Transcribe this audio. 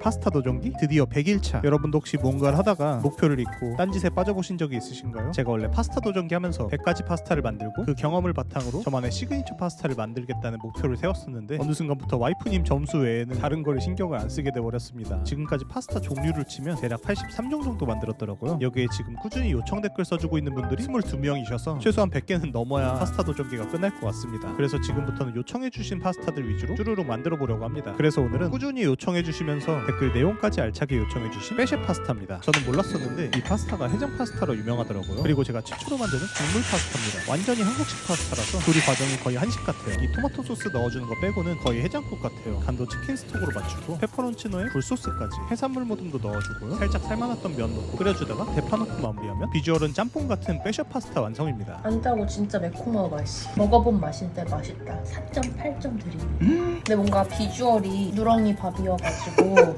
파스타 도전기? 드디어 100일차. 여러분도 혹시 뭔가를 하다가 목표를 잊고 딴짓에 빠져보신 적이 있으신가요? 제가 원래 파스타 도전기 하면서 100가지 파스타를 만들고 그 경험을 바탕으로 저만의 시그니처 파스타를 만들겠다는 목표를 세웠었는데 어느 순간부터 와이프님 점수 외에는 다른 거를 신경을 안 쓰게 돼버렸습니다. 지금까지 파스타 종류를 치면 대략 83종 정도 만들었더라고요. 여기에 지금 꾸준히 요청 댓글 써주고 있는 분들이 22명이셔서 최소한 100개는 넘어야 파스타 도전기가 끝날 것 같습니다. 그래서 지금부터는 요청해주신 파스타들 위주로 쭈루룩 만들어 보려고 합니다. 그래서 오늘은 꾸준히 요청해주시면서 댓글 내용까지 알차게 요청해주신 빼쉐 파스타입니다. 저는 몰랐었는데 이 파스타가 해장 파스타로 유명하더라고요. 그리고 제가 최초로 만드는 국물 파스타입니다. 완전히 한국식 파스타라서 조리 과정이 거의 한식 같아요. 이 토마토 소스 넣어주는 거 빼고는 거의 해장국 같아요. 간도 치킨 스톡으로 맞추고 페퍼론치노에 굴소스까지 해산물 모듬도 넣어주고요. 살짝 삶아놨던 면 넣고 끓여주다가 대파 넣고 마무리하면 비주얼은 짬뽕 같은 빼쉐 파스타 완성입니다. 안 짜고 진짜 매콤하고 맛있어. 먹어본 맛인데 맛있다. 4.8점 드립니다. 근데 뭔가 비주얼이 누렁이 밥이어가지고